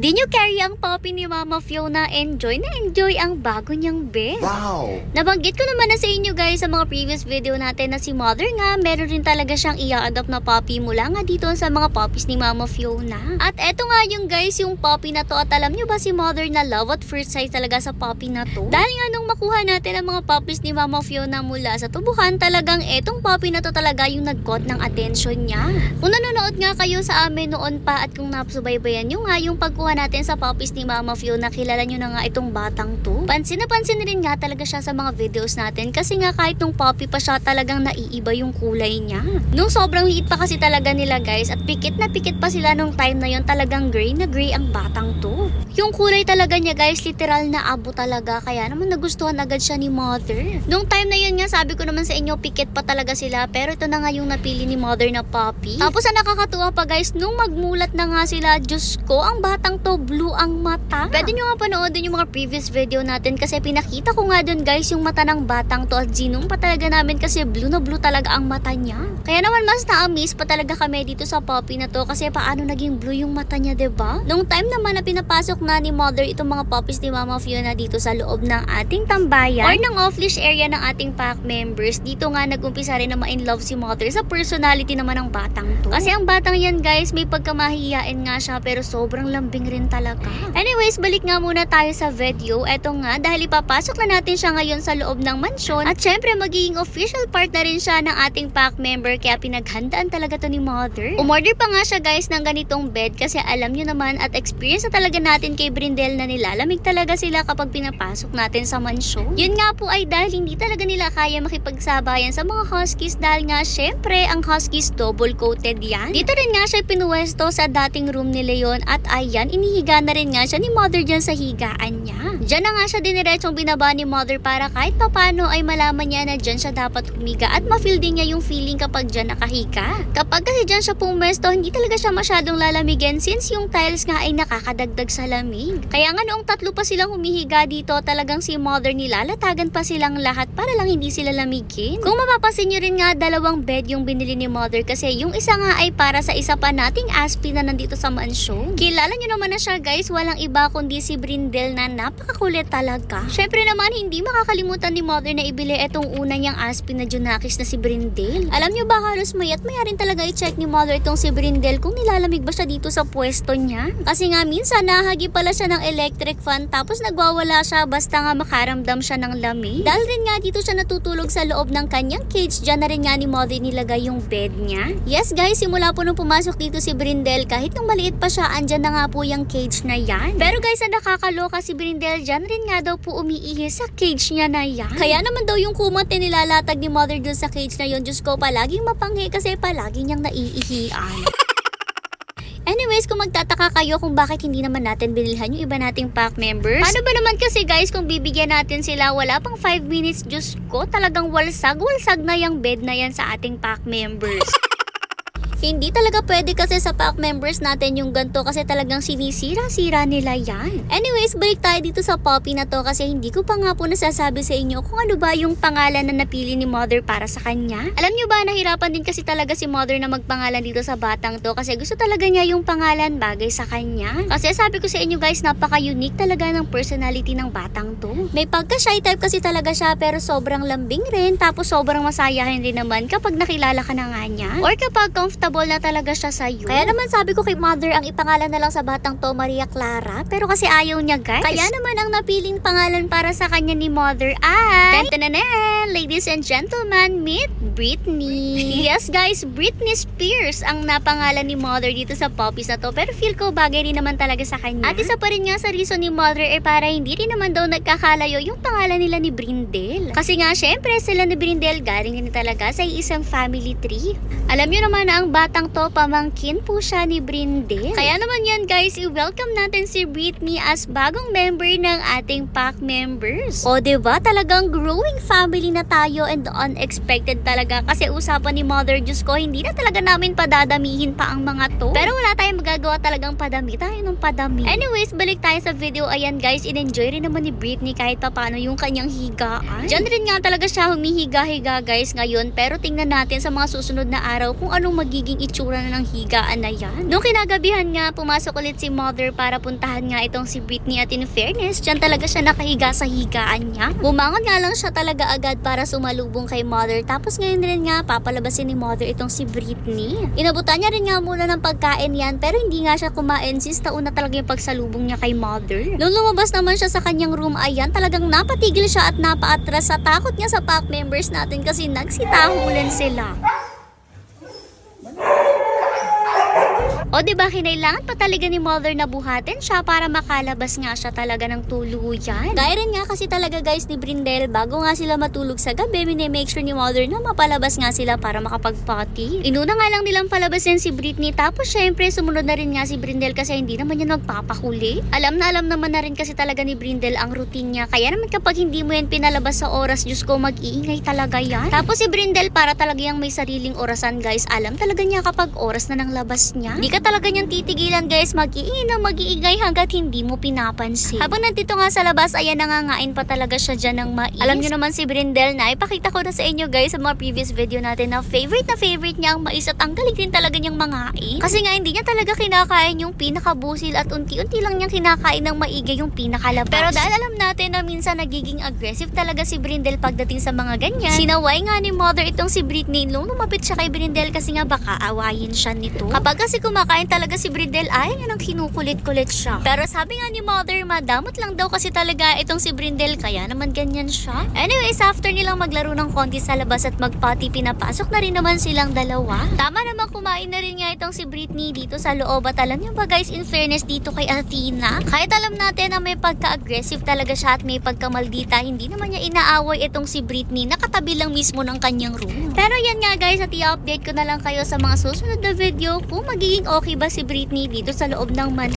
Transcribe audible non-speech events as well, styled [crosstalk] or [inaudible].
Di nyo carry ang puppy ni Mama Fiona. Enjoy na enjoy ang bago niyang bed. Wow! Nabanggit ko naman na sa inyo guys sa mga previous video natin na si mother nga meron rin talaga siyang i-adopt na puppy mula nga dito sa mga puppies ni Mama Fiona. At eto nga yung guys yung puppy na to at alam nyo ba si mother na love at first sight talaga sa puppy na to? Dahil nga nung makuha natin ang mga puppies ni Mama Fiona mula sa tubuhan talagang etong puppy na to talaga yung nag-caught ng attention niya. Kung nanonood nga kayo sa amin noon pa at kung napasubaybayan nyo nga yung pagkuha natin sa puppies ni Mama Fiona kilala nyo na nga itong batang to. Pansin na pansin rin nga talaga siya sa mga videos natin kasi nga kahit nung puppy pa siya talagang naiiba yung kulay niya. Nung sobrang liit pa kasi talaga nila guys at pikit na pikit pa sila nung time na yon talagang gray na gray ang batang to. Yung kulay talaga niya guys literal na abo talaga kaya naman nagustuhan agad siya ni mother. Nung time na yun nga sabi ko naman sa inyo pikit pa talaga sila pero ito na nga yung napili ni mother na puppy. Tapos ang nakakatuwa pa guys nung magmulat na nga sila Diyos ko ang batang to blue ang mata. Pwede nyo nga panoodin yung mga previous video natin kasi pinakita ko nga dun guys yung mata ng batang to at zinong pa talaga namin kasi blue na blue talaga ang mata niya. Kaya naman mas na-amaze pa talaga kami dito sa puppy na to kasi paano naging blue yung mata niya ba? Nung time naman na pinapasok na ni mother itong mga puppies ni Mama Fiona dito sa loob ng ating tambayan or ng off-leash area ng ating pack members, dito nga nag-umpisa rin na ma-in love si mother sa personality naman ng batang to. Kasi ang batang yan guys, may pagkamahiyain nga siya pero sobrang lambing rin talaga. Anyways, balik nga muna tayo sa video. Eto nga, dahil ipapasok na natin siya ngayon sa loob ng mansyon at syempre magiging official part na rin siya ng ating pack member kaya pinaghandaan talaga to ni mother. Umorder pa nga siya guys ng ganitong bed kasi alam nyo naman at experience na talaga natin kay Brindel na nilalamig talaga sila kapag pinapasok natin sa mansyon. Yun nga po ay dahil hindi talaga nila kaya makipagsabayan sa mga huskies dahil nga syempre ang huskies double coated yan. Dito rin nga siya pinuwesto sa dating room ni Leon at ayan inihiga na rin nga siya ni mother dyan sa higaan niya. Diyan na nga siya diniretsong binaba ni mother para kahit papano ay malaman niya na dyan siya dapat humiga at ma-feel din niya yung feeling kapag dyan nakahiga. Kapag kasi dyan siya pumwesto, hindi talaga siya masyadong lalamigin since yung tiles nga ay nakakadagdag sa lamig. Kaya nga noong tatlo pa silang humihiga dito, talagang si mother nilalatagan pa silang lahat para lang hindi sila lamigin. Kung mapapansin nyo rin nga, dalawang bed yung binili ni mother kasi yung isa nga ay para sa isa pa nating aspi na nandito sa mansyon. Kilala nyo naman na siya guys, walang iba kundi si Brindel na napakakulit talaga. Syempre naman, hindi makakalimutan ni mother na ibili etong una niyang aspi na Junakis na si Brindel. Alam nyo ba halos mayat maya rin talaga i-check ni mother itong si Brindel kung nilalamig ba siya dito sa pwesto niya. Kasi nga minsan nahagi pala siya ng electric fan tapos nagwawala siya basta nga makaramdam siya ng lamig. Dahil rin nga dito siya natutulog sa loob ng kanyang cage, dyan na rin nga ni mother nilagay yung bed niya. Yes guys, simula po nung pumasok dito si Brindel, kahit nung maliit pa siya, andyan na nga po yung cage na yan. Pero guys, ang nakakaloka si Brindel, dyan rin nga daw po umiihi sa cage niya na yan. Kaya naman daw yung kumot na nilalatag ni mother dun sa cage na yun, Diyos ko, palaging mapanghi kasi palagi niyang naiihian. [laughs] Anyways, kung magtataka kayo kung bakit hindi naman natin binilhan yung iba nating pack members, paano ba naman kasi guys kung bibigyan natin sila wala pang 5 minutes, Diyos ko, talagang walsag, walsag na yung bed na yan sa ating pack members. [laughs] Hindi talaga pwede kasi sa pack members natin yung ganto kasi talagang sinisira-sira nila yan. Anyways, balik tayo dito sa puppy na to kasi hindi ko pa nga po nasasabi sa inyo kung ano ba yung pangalan na napili ni mother para sa kanya. Alam nyo ba, nahirapan din kasi talaga si mother na magpangalan dito sa batang to kasi gusto talaga niya yung pangalan bagay sa kanya. Kasi sabi ko sa inyo guys, napaka-unique talaga ng personality ng batang to. May pagka-shy type kasi talaga siya pero sobrang lambing rin tapos sobrang masayahin rin naman kapag nakilala ka na nga niya. Or kapag comfortable na talaga siya sa'yo. Kaya naman sabi ko kay mother ang ipangalan na lang sa batang to Maria Clara pero kasi ayaw niya guys. Kaya naman ang napiling pangalan para sa kanya ni mother ay Tantananan! Ladies and gentlemen, meet Britney. [laughs] yes guys, Britney Spears ang napangalan ni mother dito sa puppies na to pero feel ko bagay rin naman talaga sa kanya. At isa pa rin nga sa reason ni mother ay para hindi rin naman daw nagkakalayo yung pangalan nila ni Brindel. Kasi nga syempre sila ni Brindel galing din talaga sa isang family tree. Alam nyo naman na ang batang to, pamangkin po siya ni Brindel. Kaya naman yan guys, i-welcome natin si Britney as bagong member ng ating pack members. O ba diba, talagang growing family na tayo and unexpected talaga kasi usapan ni Mother Diyos ko, hindi na talaga namin padadamihin pa ang mga to. Pero wala tayong magagawa talagang padami tayo ng padami. Anyways, balik tayo sa video. Ayan guys, in-enjoy rin naman ni Britney kahit papano yung kanyang higaan. Diyan rin nga talaga siya humihiga-higa guys ngayon pero tingnan natin sa mga susunod na araw kung anong magiging magiging itsura na ng higaan na yan. Nung kinagabihan nga, pumasok ulit si mother para puntahan nga itong si Britney at in fairness, dyan talaga siya nakahiga sa higaan niya. Bumangon nga lang siya talaga agad para sumalubong kay mother. Tapos ngayon rin nga, papalabasin ni mother itong si Britney. Inabutan niya rin nga muna ng pagkain yan, pero hindi nga siya kumain since nauna talaga yung pagsalubong niya kay mother. Nung lumabas naman siya sa kanyang room, ayan, talagang napatigil siya at napaatras sa takot niya sa pack members natin kasi nagsitahulan sila. O ba kinailangan pa talaga ni mother na buhatin siya para makalabas nga siya talaga ng tuluyan. Gaya rin nga kasi talaga guys ni Brindel bago nga sila matulog sa gabi, minimake sure ni mother na mapalabas nga sila para makapag-potty. Inuna nga lang nilang palabasin si Britney tapos syempre sumunod na rin nga si Brindel kasi hindi naman niya nagpapakuli. Alam na alam naman na rin kasi talaga ni Brindel ang routine niya kaya naman kapag hindi mo yan pinalabas sa oras, Diyos ko mag-iingay talaga yan. Tapos si Brindel para talaga yung may sariling orasan guys, alam talaga niya kapag oras na ng labas niya. Di ka talaga niyang titigilan guys, mag-iingay na mag-iingay hanggat hindi mo pinapansin. Habang nandito nga sa labas, ayan nangangain pa talaga siya dyan ng mais. Alam niyo naman si Brindel na, ipakita ko na sa inyo guys sa mga previous video natin na favorite na favorite niya ang mais at ang galing din talaga niyang mangain. Kasi nga hindi niya talaga kinakain yung pinakabusil at unti-unti lang niyang kinakain ng maigi yung pinakalabas. Pero dahil alam natin na minsan nagiging aggressive talaga si Brindel pagdating sa mga ganyan, sinaway nga ni mother itong si Britney nung lumapit siya kay Brindel kasi nga baka awayin siya nito. Kapag kasi kumakain talaga si Brindel, ayaw niya nang kinukulit-kulit siya. Pero sabi nga ni mother, madamot lang daw kasi talaga itong si Brindel, kaya naman ganyan siya. Anyways, after nilang maglaro ng konti sa labas at magpati, pinapasok na rin naman silang dalawa. Tama naman kumain na rin nga itong si Britney dito sa loob at alam niyo ba guys, in fairness dito kay Athena, kahit alam natin na may pagka-aggressive talaga siya at may pagkamaldita, hindi naman niya inaaway itong si Britney, nakatabi lang mismo ng kanyang room. Pero yan nga guys, at i-update ko na lang kayo sa mga susunod na video kung magiging okay ba si Britney dito sa loob ng man